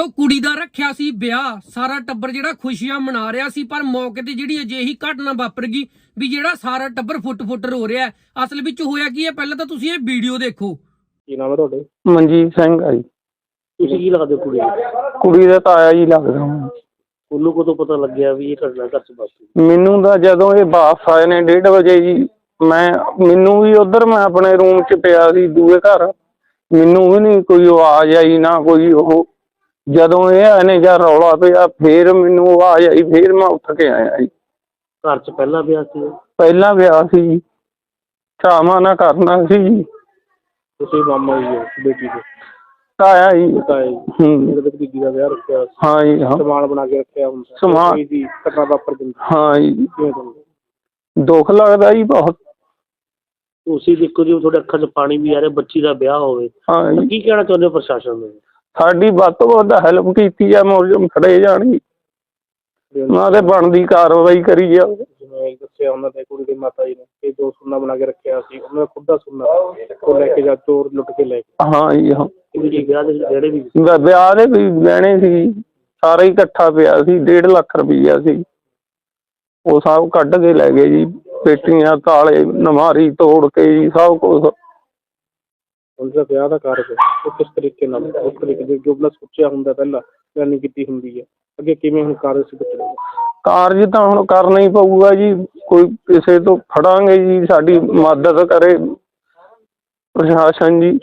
ਦੋਸਤੋ ਕੁੜੀ ਦਾ ਰੱਖਿਆ ਸੀ ਵਿਆਹ। ਸਾਰਾ ਟੱਬਰ ਜਿਹੜਾ ਖੁਸ਼ੀਆਂ ਮਨਾ ਰਿਹਾ ਸੀ ਪਰ ਮੌਕੇ ਤੇ ਜਿਹੜੀ ਅਜਿਹੀ ਘਟਨਾ ਵਾਪਰ ਗਈ ਵੀ ਜਿਹੜਾ ਸਾਰਾ ਟੱਬਰ ਫੁੱਟ-ਫੁੱਟ ਰੋ ਰਿਹਾ ਹੈ। ਅਸਲ ਵਿੱਚ ਹੋਇਆ ਕੀ ਹੈ? ਪਹਿਲਾਂ ਤਾਂ ਤੁਸੀਂ ਇਹ ਵੀਡੀਓ ਦੇਖੋ। ਕੀ ਨਾਮ ਹੈ ਤੁਹਾਡੇ? ਮਨਜੀਤ ਸਿੰਘ ਆ ਜੀ। ਤੁਸੀਂ ਕੀ ਲੱਗਦੇ ਕੁੜੀ ਨੂੰ? ਕੁੜੀ ਦਾ ਤਾਇਆ ਜੀ ਲੱਗਦਾ। ਮੈਨੂੰ। ਉਹਨੂੰ ਕਦੋਂ ਪਤਾ ਲੱਗਿਆ ਵੀ ਇਹ ਘਟਨਾ ਘਰ ਚ ਵਾਪਰੀ? ਮੈਨੂੰ ਤਾਂ ਜਦੋਂ ਇਹ ਵਾਪਸ ਆਏ ਨੇ 1:30 ਵਜੇ ਜੀ ਮੈਂ ਮੈਨੂੰ ਵੀ ਉਧਰ ਮੈਂ ਆਪਣੇ ਰੂਮ 'ਚ ਪਿਆ ਸੀ ਦੂਏ ਘਰ। ਮੈਨੂੰ ਵੀ ਨਹੀਂ ਕੋਈ ਆਵਾਜ਼ ਆਈ ਨਾ ਕੋਈ ਉਹ। ਜਦੋਂ ਇਹ ਆਏ ਨੇ ਜਾਂ ਰੌਲਾ ਪਿਆ ਫੇਰ ਮੈਨੂੰ ਆਵਾਜ਼ ਆਈ ਫੇਰ ਮੈਂ ਉੱਠ ਕੇ ਆਇਆ ਜੀ। ਘਰ ਚ ਪਹਿਲਾਂ ਵਿਆਹ ਸੀ? ਪਹਿਲਾਂ ਵਿਆਹ ਸੀ ਜੀ। ਚਾਵਾਂ ਨਾ ਕਰਨਾ ਸੀ ਜੀ। ਤੁਸੀਂ ਮਾਮਾ ਜੀ ਹੋ ਬੇਟੀ ਦੇ? ਤਾਇਆ ਜੀ। ਤਾਏ ਹੂੰ। ਮੇਰੇ ਦੇ ਭਤੀਜੀ ਦਾ ਵਿਆਹ ਰੱਖਿਆ ਸੀ। ਹਾਂ ਜੀ ਹਾਂ। ਸਮਾਨ ਬਣਾ ਕੇ ਰੱਖਿਆ ਹੁੰਦਾ। ਸਮਾਨ- ਕੋਈ ਦੀ ਘਟਨਾ ਵਾਪਰ ਜਾਂਦੀ। ਹਾਂ ਜੀ। ਕਿਵੇਂ ਤੁਹਾਨੂੰ ਦੁੱਖ ਲੱਗਦਾ ਜੀ ਬਹੁਤ। ਤੁਸੀਂ ਦੇਖੋ ਜੀ ਤੁਹਾਡੇ ਅੱਖਾਂ 'ਚ ਪਾਣੀ ਵੀ ਆ ਰਿਹਾ ਬੱਚੀ ਦਾ ਵਿਆਹ ਹੋਵੇ। ਹਾਂ ਜੀ। ਕੀ ਕਹਿਣਾ ਚਾਹੁੰਦੇ ਹੋ ਪ੍ਰਸ਼ਾਸਨ ਨੂੰ? ਸਾਡੀ ਵੱਧ ਤੋਂ ਵੱਧ ਹੈਲਪ ਕੀਤੀ ਆ ਮੁਲਜ਼ਮ ਫੜੇ ਜਾਣ ਜੀ ਉਹਨਾਂ ਤੇ ਬਣਦੀ ਕਾਰਵਾਈ ਕਰੀ ਜਾਵੇ ਜਿਵੇਂ ਦੱਸਿਆ ਉਹਨਾਂ ਦੇ ਕੁੜੀ ਦੇ ਮਾਤਾ ਜੀ ਨੇ ਇਹ ਦੋ ਸੁੰਨਾ ਬਣਾ ਕੇ ਰੱਖਿਆ ਸੀ ਉਹਨਾਂ ਦਾ ਖੁਦ ਦਾ ਸੁੰਨਾ ਉਹ ਲੈ ਕੇ ਜਾ ਚੋਰ ਲੁੱਟ ਕੇ ਲੈ ਗਏ। ਹਾਂ ਜੀ ਹਾਂ। ਕੁੜੀ ਦੇ ਵਿਆਹ ਦੇ ਜਿਹੜੇ ਵੀ ਵਿ- ਵਿਆਹ ਦੇ ਵੀ ਗਹਿਣੇ ਸੀ ਸਾਰਾ ਹੀ ਇਕੱਠਾ ਪਿਆ ਸੀ 1.5 ਲੱਖ ਰੁਪਈਆ ਸੀ। ਉਹ ਸਭ ਕੱਢ ਕੇ ਲੈ ਗਏ ਜੀ ਪੇਟੀਆਂ ਤਾਲੇ ਨਮਾਰੀ ਤੋੜ ਕੇ ਜੀ ਸਭ ਕੁਝ ਉਹਨਾਂ ਵਿਆਹ ਦਾ ਕਾਰਜ ਹੈ। ਉਹ ਕਿਸ ਤਰੀਕੇ ਨਾਲ, ਉਸ ਤਰੀਕੇ ਦੇ ਜੋ ਬਲਾ ਸੋਚਿਆ ਹੁੰਦਾ ਪਹਿਲਾਂ ਪਲੈਨਿੰਗ ਕੀਤੀ ਹੁੰਦੀ ਹੈ। ਅੱਗੇ ਕਿਵੇਂ ਹੁਣ ਕਾਰਜ ਸਿੱਧ ਕਰੇਗਾ ਕਾਰਜ ਤਾਂ ਹੁਣ ਕਰਨਾ ਹੀ ਪਊਗਾ ਜੀ। ਕੋਈ ਕਿਸੇ ਤੋਂ ਫੜਾਂਗੇ ਜੀ, ਸਾਡੀ ਮਦਦ ਕਰੇ ਪ੍ਰਸ਼ਾਸਨ ਜੀ।